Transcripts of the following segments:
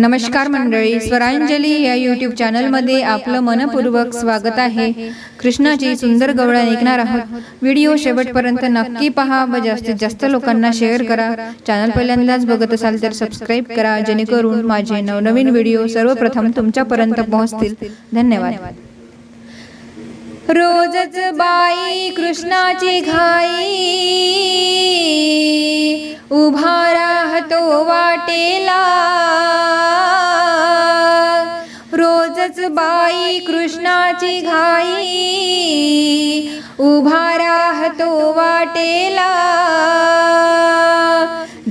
नमस्कार मंडळी स्वरांजली या यूट्यूब चॅनलमध्ये आपलं मनपूर्वक स्वागत आहे. कृष्णाची सुंदर गवळण ऐकणार आहोत. व्हिडिओ शेवटपर्यंत नक्की पहा व जास्तीत जास्त लोकांना शेअर करा. चॅनल पहिल्यांदाच बघत असाल तर सबस्क्राईब करा. जेणेकरून माझे नवनवीन व्हिडिओ सर्वप्रथम तुमच्यापर्यंत पोहोचतील. धन्यवाद. रोजच बाई कृष्णाची घाई उभा राहतो वाटेला. बाई कृष्णाची घाई. उभा राहतो वाटेला.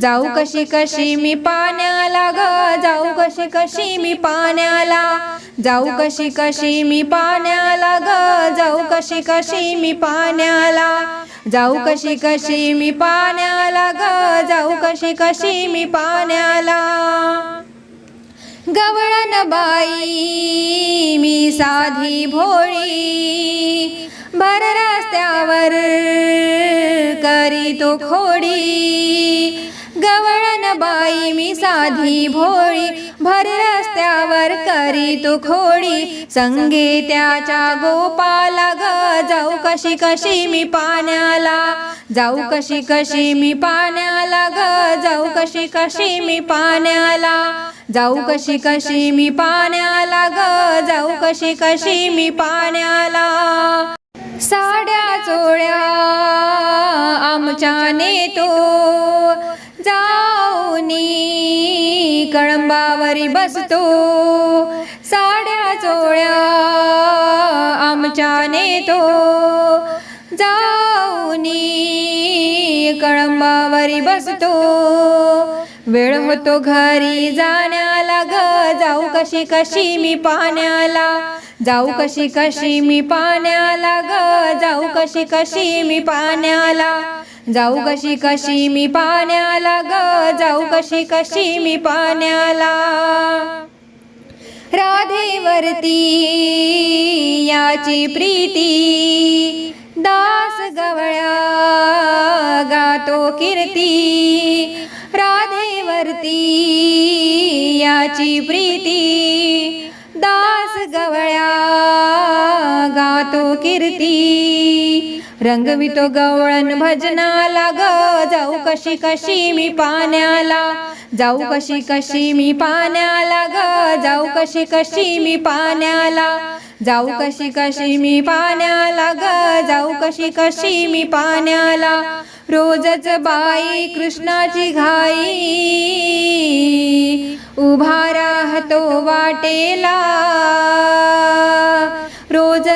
जाऊ कशी कशी मी पाण्याला ग जाऊ कशी कशी मी पाण्याला. जाऊ कशी कशी मी पाण्याला ग जाऊ कशी कशी मी पाण्याला. जाऊ कशी कशी मी पाण्याला ग जाऊ कशी कशी मी पाण्याला. बाई मी साधी भोळी भर रस्त्यावर करी तो खोडी. जवळन बाई मी साधी भोळी भर रस्त्यावर करी तो खोडी. संगे त्याच्या गोपाला ग जाऊ कशी कशी मी पाण्याला. जाऊ कशी कशी मी पाण्याला ग जाऊ कशी कशी मी पाण्याला. जाऊ कशी कशी मी पाण्याला ग जाऊ कशी कशी मी पाण्याला. साड्या चोळ्या आमच्या नेतो. जाऊनी कळंबावरी बसतो. साड्या चोळ्या आमच्या नेतो. जाऊनी कळंबावरी बसतो. वेळ होतो घरी जाण्याला ग. जाऊ कशी कशी मी पाण्याला. जाऊ कशी कशी मी पाण्याला ग. जाऊ कशी कशी मी पाण्याला. जाऊ कशी कशी मी पाण्याला ग जाऊ कशी कशी मी पाण्याला. राधेवरती याची प्रीती दास गवळ्या गातो कीर्ती. राधेवरती याची प्रीती दास गवळ्या गातो कीर्ती. रंगवितो गवळण भजनाला ग. जाऊ कशी कशी मी पाण्याला. जाऊ कशी कशी मी पाण्याला ग. जाऊ कशी कशी मी पाण्याला. जाऊ कशी कशी मी पाण्याला ग. जाऊ कशी कशी मी पाण्याला. रोजच बाई कृष्णाची घाई. उभा राहतो वाटेला.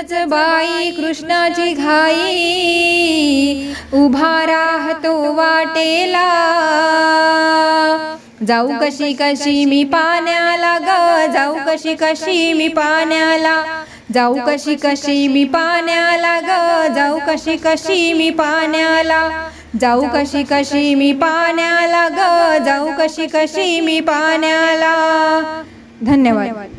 रोजच बाई कृष्णाची घाई उभा राहतो वाटेला. जाऊ कशी कशी मी पाण्याला ग जाऊ कशी कशी मी पाण्याला. जाऊ कशी कशी मी पाण्याला ग जाऊ कशी कशी मी पाण्याला. जाऊ कशी कशी मी पाण्याला ग जाऊ कशी कशी मी पाण्याला. धन्यवाद.